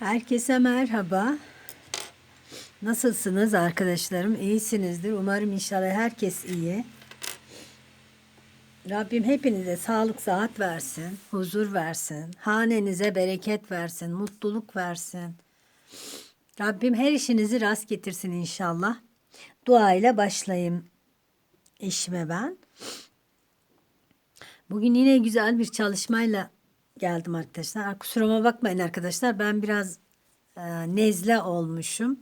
Herkese merhaba. Nasılsınız arkadaşlarım? İyisinizdir. Umarım inşallah herkes iyi. Rabbim hepinize sağlık sıhhat versin, huzur versin, hanenize bereket versin, mutluluk versin. Rabbim her işinizi rast getirsin inşallah. Dua ile başlayayım işime ben. Bugün yine güzel bir çalışmayla geldim arkadaşlar. Kusuruma bakmayın arkadaşlar. Ben biraz e, nezle olmuşum.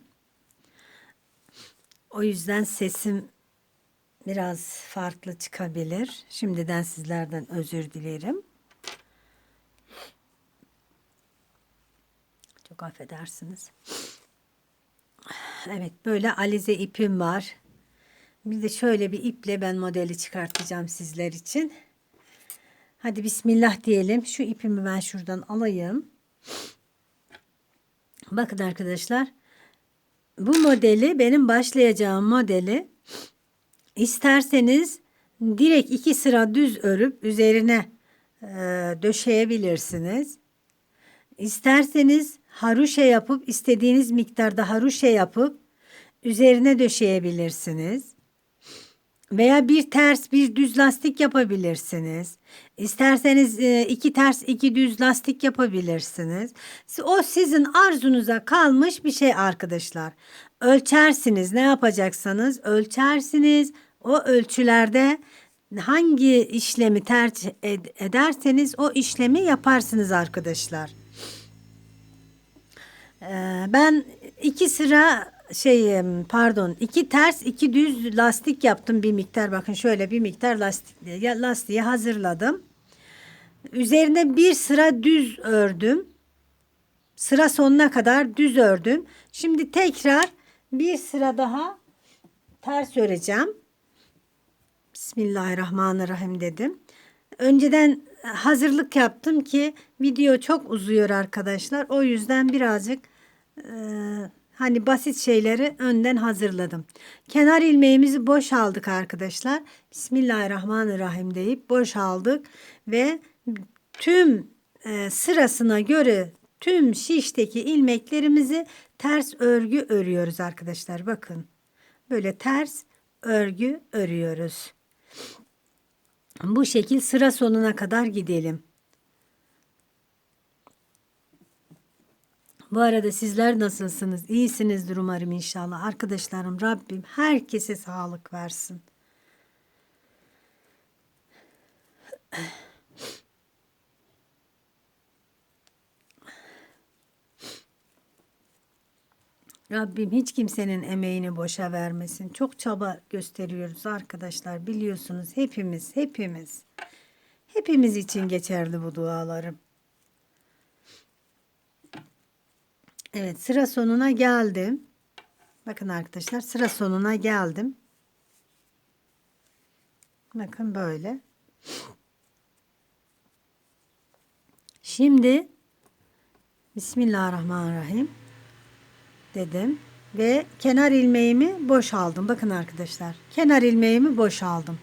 O yüzden sesim biraz farklı çıkabilir. Şimdiden sizlerden özür dilerim. Çok affedersiniz. Evet böyle alize ipim var. Bir de şöyle bir iple ben modeli çıkartacağım sizler için. Hadi bismillah diyelim. Şu ipimi ben şuradan alayım. Bakın arkadaşlar. Bu modeli benim başlayacağım modeli isterseniz direkt iki sıra düz örüp üzerine e, döşeyebilirsiniz. İsterseniz haruşe yapıp istediğiniz miktarda haruşe yapıp üzerine döşeyebilirsiniz. Veya bir ters bir düz lastik yapabilirsiniz. İsterseniz e, iki ters iki düz lastik yapabilirsiniz. O sizin arzunuza kalmış bir şey arkadaşlar. Ölçersiniz ne yapacaksanız ölçersiniz. O ölçülerde hangi işlemi tercih ed- ederseniz o işlemi yaparsınız arkadaşlar. Ee, ben iki sıra şey pardon iki ters iki düz lastik yaptım bir miktar bakın şöyle bir miktar lastik lastiği hazırladım. Üzerine bir sıra düz ördüm. Sıra sonuna kadar düz ördüm. Şimdi tekrar bir sıra daha ters öreceğim. Bismillahirrahmanirrahim dedim. Önceden hazırlık yaptım ki video çok uzuyor arkadaşlar. O yüzden birazcık e, hani basit şeyleri önden hazırladım. Kenar ilmeğimizi boş aldık arkadaşlar. Bismillahirrahmanirrahim deyip boş aldık ve tüm e, sırasına göre tüm şişteki ilmeklerimizi ters örgü örüyoruz arkadaşlar. Bakın böyle ters örgü örüyoruz. Bu şekil sıra sonuna kadar gidelim. Bu arada sizler nasılsınız? İyisinizdir umarım inşallah. Arkadaşlarım Rabbim herkese sağlık versin. Rabbim hiç kimsenin emeğini boşa vermesin. Çok çaba gösteriyoruz arkadaşlar. Biliyorsunuz hepimiz, hepimiz. Hepimiz için geçerli bu dualarım. Evet sıra sonuna geldim. Bakın arkadaşlar sıra sonuna geldim. Bakın böyle. Şimdi Bismillahirrahmanirrahim dedim ve kenar ilmeğimi boşaldım. Bakın arkadaşlar kenar ilmeğimi boşaldım.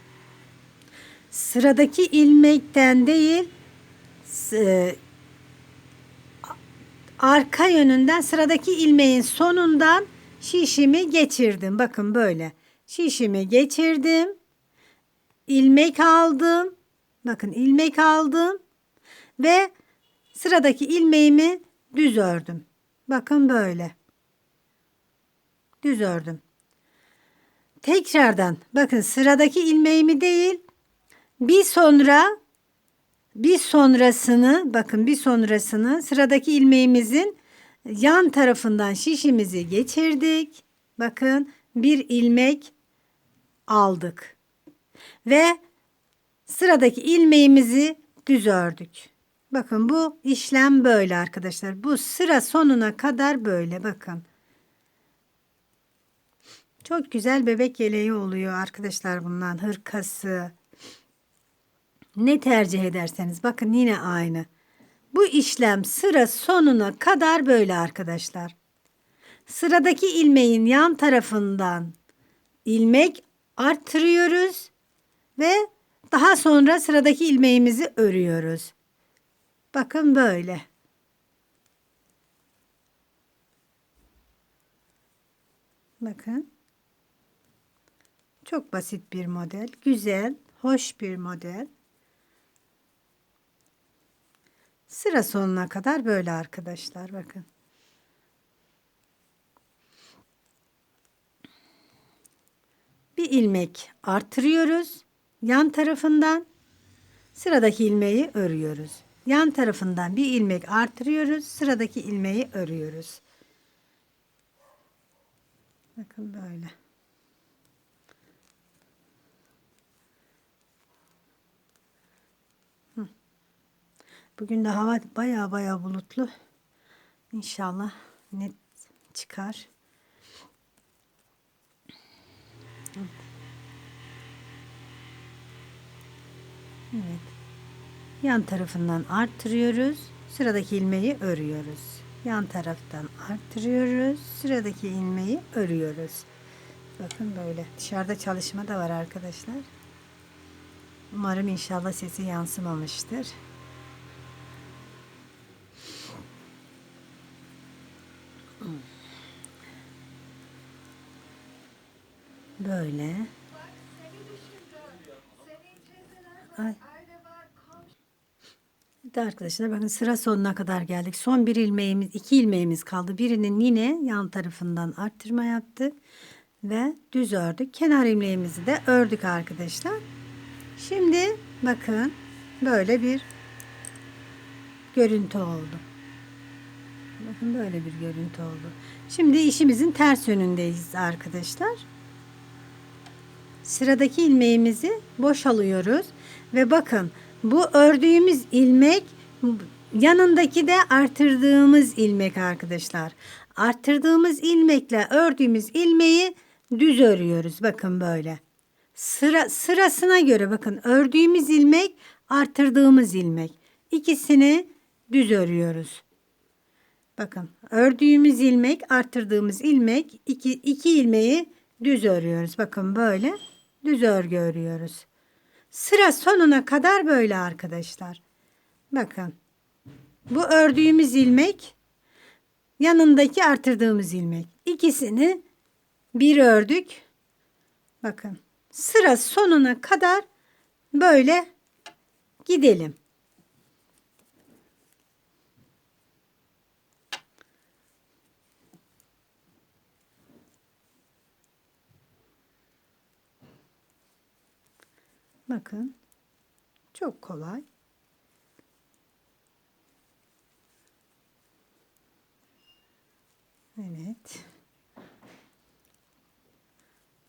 Sıradaki ilmekten değil e, arka yönünden sıradaki ilmeğin sonundan şişimi geçirdim. Bakın böyle şişimi geçirdim. ilmek aldım. Bakın ilmek aldım ve sıradaki ilmeğimi düz ördüm. Bakın böyle düz ördüm. Tekrardan bakın sıradaki ilmeğimi değil bir sonra bir sonrasını bakın bir sonrasını sıradaki ilmeğimizin yan tarafından şişimizi geçirdik. Bakın bir ilmek aldık. Ve sıradaki ilmeğimizi düz ördük. Bakın bu işlem böyle arkadaşlar. Bu sıra sonuna kadar böyle bakın. Çok güzel bebek yeleği oluyor arkadaşlar bundan. Hırkası. Ne tercih ederseniz. Bakın yine aynı. Bu işlem sıra sonuna kadar böyle arkadaşlar. Sıradaki ilmeğin yan tarafından ilmek arttırıyoruz ve daha sonra sıradaki ilmeğimizi örüyoruz. Bakın böyle. Bakın. Çok basit bir model. Güzel, hoş bir model. Sıra sonuna kadar böyle arkadaşlar bakın. Bir ilmek artırıyoruz. Yan tarafından sıradaki ilmeği örüyoruz. Yan tarafından bir ilmek artırıyoruz. Sıradaki ilmeği örüyoruz. Bakın böyle. Bugün de hava baya baya bulutlu. İnşallah net çıkar. Evet. Yan tarafından arttırıyoruz. Sıradaki ilmeği örüyoruz. Yan taraftan arttırıyoruz. Sıradaki ilmeği örüyoruz. Bakın böyle. Dışarıda çalışma da var arkadaşlar. Umarım inşallah sesi yansımamıştır. Böyle. Ay. Evet arkadaşlar bakın sıra sonuna kadar geldik. Son bir ilmeğimiz, iki ilmeğimiz kaldı. Birinin yine yan tarafından arttırma yaptık ve düz ördük. Kenar ilmeğimizi de ördük arkadaşlar. Şimdi bakın böyle bir görüntü oldu. Bakın böyle bir görüntü oldu. Şimdi işimizin ters yönündeyiz arkadaşlar. Sıradaki ilmeğimizi boş alıyoruz ve bakın bu ördüğümüz ilmek yanındaki de artırdığımız ilmek arkadaşlar. Arttırdığımız ilmekle ördüğümüz ilmeği düz örüyoruz. Bakın böyle. Sıra sırasına göre bakın ördüğümüz ilmek, artırdığımız ilmek. İkisini düz örüyoruz. Bakın ördüğümüz ilmek, arttırdığımız ilmek, iki, iki ilmeği düz örüyoruz. Bakın böyle düz örgü örüyoruz. Sıra sonuna kadar böyle arkadaşlar. Bakın. Bu ördüğümüz ilmek yanındaki artırdığımız ilmek. İkisini bir ördük. Bakın. Sıra sonuna kadar böyle gidelim. Bakın. Çok kolay. Evet.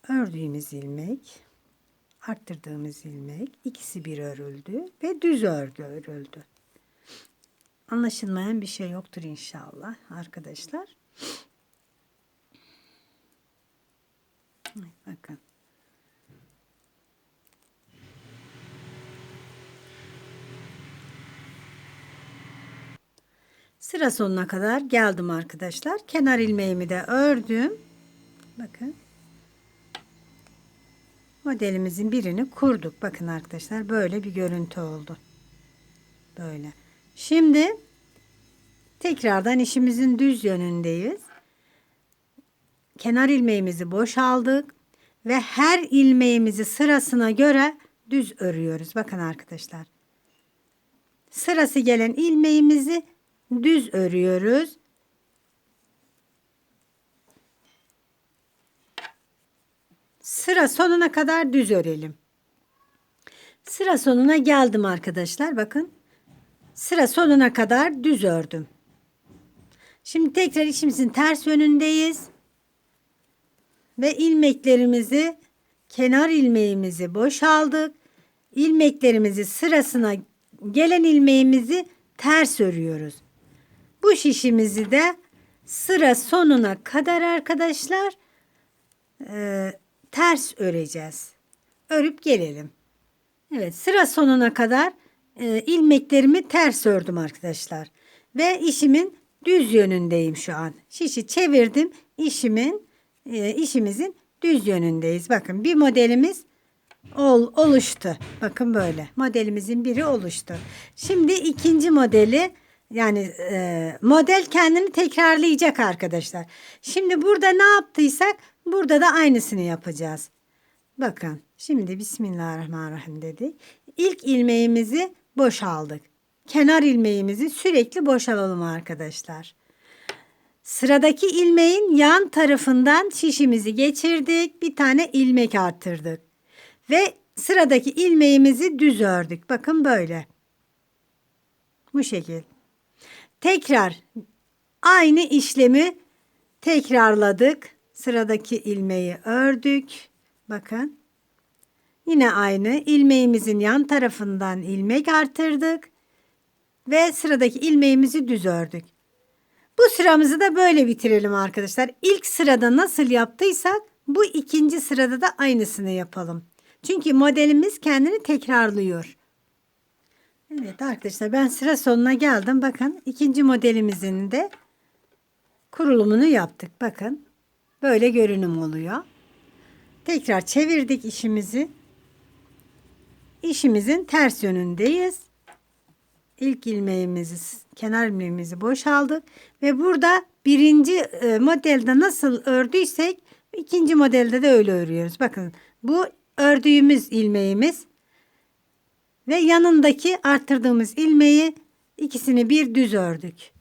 Ördüğümüz ilmek, arttırdığımız ilmek ikisi bir örüldü ve düz örgü örüldü. Anlaşılmayan bir şey yoktur inşallah arkadaşlar. Bakın. Sıra sonuna kadar geldim arkadaşlar. Kenar ilmeğimi de ördüm. Bakın. Modelimizin birini kurduk. Bakın arkadaşlar böyle bir görüntü oldu. Böyle. Şimdi tekrardan işimizin düz yönündeyiz. Kenar ilmeğimizi boşaldık ve her ilmeğimizi sırasına göre düz örüyoruz. Bakın arkadaşlar. Sırası gelen ilmeğimizi düz örüyoruz. Sıra sonuna kadar düz örelim. Sıra sonuna geldim arkadaşlar. Bakın. Sıra sonuna kadar düz ördüm. Şimdi tekrar işimizin ters yönündeyiz. Ve ilmeklerimizi kenar ilmeğimizi boşaldık. İlmeklerimizi sırasına gelen ilmeğimizi ters örüyoruz. Bu şişimizi de sıra sonuna kadar arkadaşlar e, ters öreceğiz. Örüp gelelim. Evet sıra sonuna kadar e, ilmeklerimi ters ördüm arkadaşlar. Ve işimin düz yönündeyim şu an. Şişi çevirdim. İşimin e, işimizin düz yönündeyiz. Bakın bir modelimiz ol, oluştu. Bakın böyle. Modelimizin biri oluştu. Şimdi ikinci modeli Yani e, model kendini tekrarlayacak arkadaşlar. Şimdi burada ne yaptıysak burada da aynısını yapacağız. Bakın şimdi Bismillahirrahmanirrahim dedik. İlk ilmeğimizi boşaldık. Kenar ilmeğimizi sürekli boşalalım arkadaşlar. Sıradaki ilmeğin yan tarafından şişimizi geçirdik. Bir tane ilmek arttırdık. Ve sıradaki ilmeğimizi düz ördük. Bakın böyle. Bu şekil. Tekrar aynı işlemi tekrarladık. Sıradaki ilmeği ördük. Bakın. Yine aynı ilmeğimizin yan tarafından ilmek arttırdık ve sıradaki ilmeğimizi düz ördük. Bu sıramızı da böyle bitirelim arkadaşlar. İlk sırada nasıl yaptıysak bu ikinci sırada da aynısını yapalım. Çünkü modelimiz kendini tekrarlıyor. Evet arkadaşlar ben sıra sonuna geldim. Bakın ikinci modelimizin de kurulumunu yaptık. Bakın böyle görünüm oluyor. Tekrar çevirdik işimizi. İşimizin ters yönündeyiz. İlk ilmeğimizi, kenar ilmeğimizi boşaldık ve burada birinci e, modelde nasıl ördüysek ikinci modelde de öyle örüyoruz. Bakın bu ördüğümüz ilmeğimiz ve yanındaki arttırdığımız ilmeği ikisini bir düz ördük.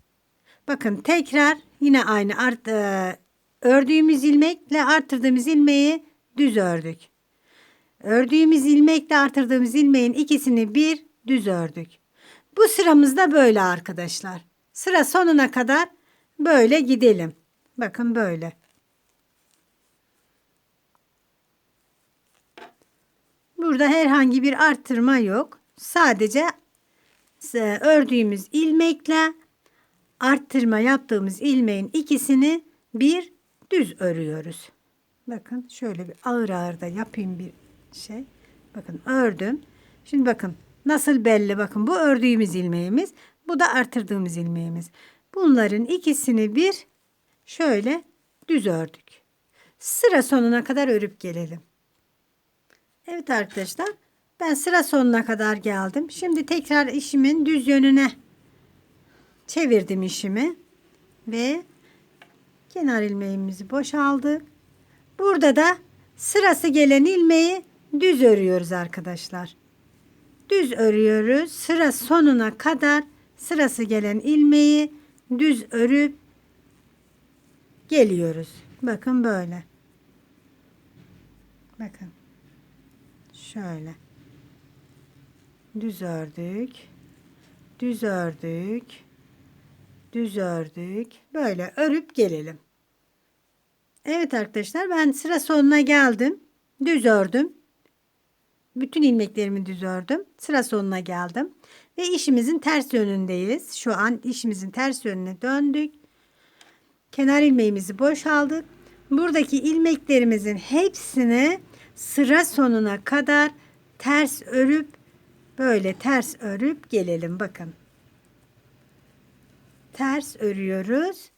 Bakın tekrar yine aynı art, e, ördüğümüz ilmekle arttırdığımız ilmeği düz ördük. Ördüğümüz ilmekle artırdığımız ilmeğin ikisini bir düz ördük. Bu sıramızda böyle arkadaşlar. Sıra sonuna kadar böyle gidelim. Bakın böyle. Burada herhangi bir arttırma yok. Sadece e, ördüğümüz ilmekle arttırma yaptığımız ilmeğin ikisini bir düz örüyoruz. Bakın şöyle bir ağır ağır da yapayım bir şey. Bakın ördüm. Şimdi bakın nasıl belli bakın bu ördüğümüz ilmeğimiz bu da artırdığımız ilmeğimiz. Bunların ikisini bir şöyle düz ördük. Sıra sonuna kadar örüp gelelim. Evet arkadaşlar ben sıra sonuna kadar geldim. Şimdi tekrar işimin düz yönüne çevirdim işimi ve kenar ilmeğimizi boşaldık. Burada da sırası gelen ilmeği düz örüyoruz arkadaşlar. Düz örüyoruz. Sıra sonuna kadar sırası gelen ilmeği düz örüp geliyoruz. Bakın böyle. Bakın. Şöyle. Düz ördük. Düz ördük. Düz ördük. Böyle örüp gelelim. Evet arkadaşlar ben sıra sonuna geldim. Düz ördüm. Bütün ilmeklerimi düz ördüm. Sıra sonuna geldim. Ve işimizin ters yönündeyiz. Şu an işimizin ters yönüne döndük. Kenar ilmeğimizi boşaldık. Buradaki ilmeklerimizin hepsini sıra sonuna kadar ters örüp böyle ters örüp gelelim. Bakın. Ters örüyoruz.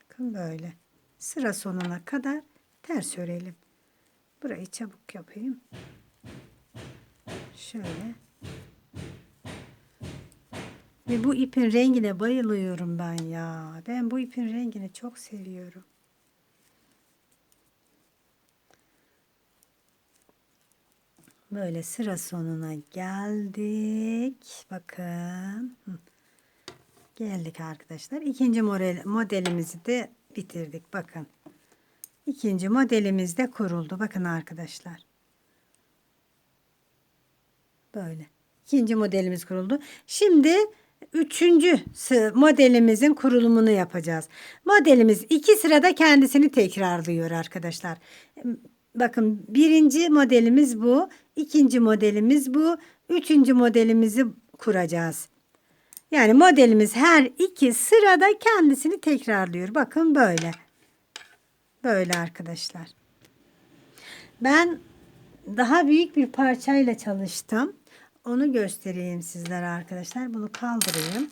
Bakın böyle. Sıra sonuna kadar ters örelim. Burayı çabuk yapayım. Şöyle. Ve bu ipin rengine bayılıyorum ben ya. Ben bu ipin rengini çok seviyorum. Böyle sıra sonuna geldik. Bakın. Geldik arkadaşlar. İkinci model, modelimizi de bitirdik. Bakın. İkinci modelimiz de kuruldu. Bakın arkadaşlar. Böyle. İkinci modelimiz kuruldu. Şimdi üçüncü modelimizin kurulumunu yapacağız. Modelimiz iki sırada kendisini tekrarlıyor arkadaşlar. Bakın birinci modelimiz bu. ikinci modelimiz bu. Üçüncü modelimizi kuracağız. Yani modelimiz her iki sırada kendisini tekrarlıyor. Bakın böyle. Böyle arkadaşlar. Ben daha büyük bir parçayla çalıştım. Onu göstereyim sizlere arkadaşlar. Bunu kaldırayım.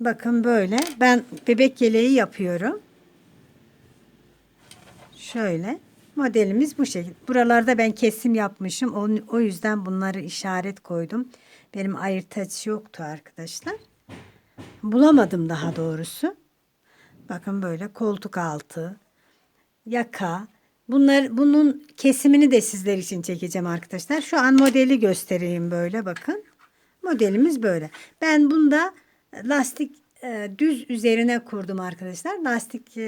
Bakın böyle. Ben bebek yeleği yapıyorum. Şöyle. Modelimiz bu şekilde. Buralarda ben kesim yapmışım. O, o yüzden bunları işaret koydum. Benim ayırtaç yoktu arkadaşlar. Bulamadım daha doğrusu. Bakın böyle koltuk altı, yaka. Bunlar bunun kesimini de sizler için çekeceğim arkadaşlar. Şu an modeli göstereyim böyle bakın. Modelimiz böyle. Ben bunda lastik e, düz üzerine kurdum arkadaşlar. Lastik e,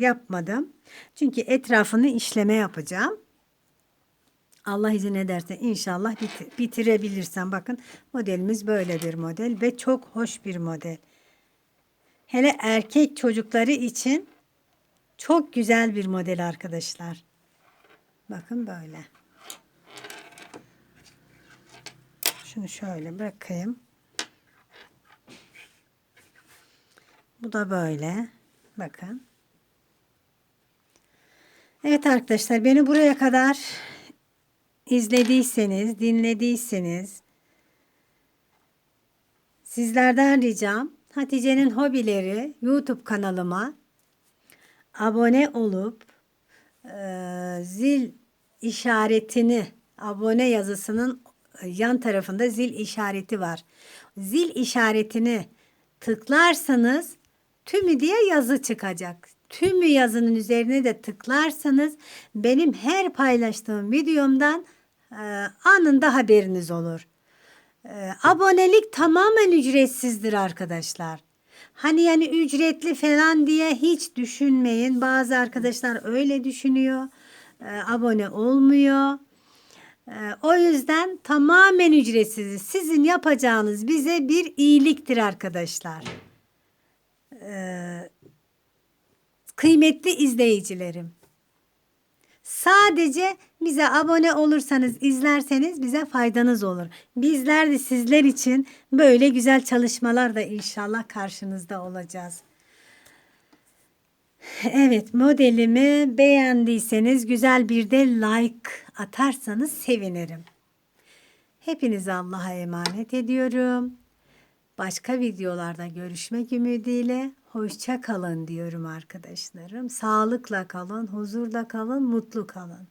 yapmadım. Çünkü etrafını işleme yapacağım. Allah izin ederse inşallah bit- bitirebilirsem. Bakın modelimiz böyle bir model ve çok hoş bir model. Hele erkek çocukları için çok güzel bir model arkadaşlar. Bakın böyle. Şunu şöyle bırakayım. Bu da böyle. Bakın. Evet arkadaşlar beni buraya kadar izlediyseniz, dinlediyseniz sizlerden ricam Hatice'nin hobileri YouTube kanalıma abone olup eee, zil işaretini abone yazısının yan tarafında zil işareti var. Zil işaretini tıklarsanız tümü diye yazı çıkacak. Tümü yazının üzerine de tıklarsanız benim her paylaştığım videomdan eee, anında haberiniz olur. Ee, abonelik tamamen ücretsizdir arkadaşlar. Hani yani ücretli falan diye hiç düşünmeyin. Bazı arkadaşlar öyle düşünüyor. Ee, abone olmuyor. Ee, o yüzden tamamen ücretsiz. Sizin yapacağınız bize bir iyiliktir arkadaşlar. Ee, kıymetli izleyicilerim. Sadece bize abone olursanız, izlerseniz bize faydanız olur. Bizler de sizler için böyle güzel çalışmalar da inşallah karşınızda olacağız. Evet, modelimi beğendiyseniz güzel bir de like atarsanız sevinirim. Hepinizi Allah'a emanet ediyorum. Başka videolarda görüşmek ümidiyle hoşça kalın diyorum arkadaşlarım. Sağlıkla kalın, huzurla kalın, mutlu kalın.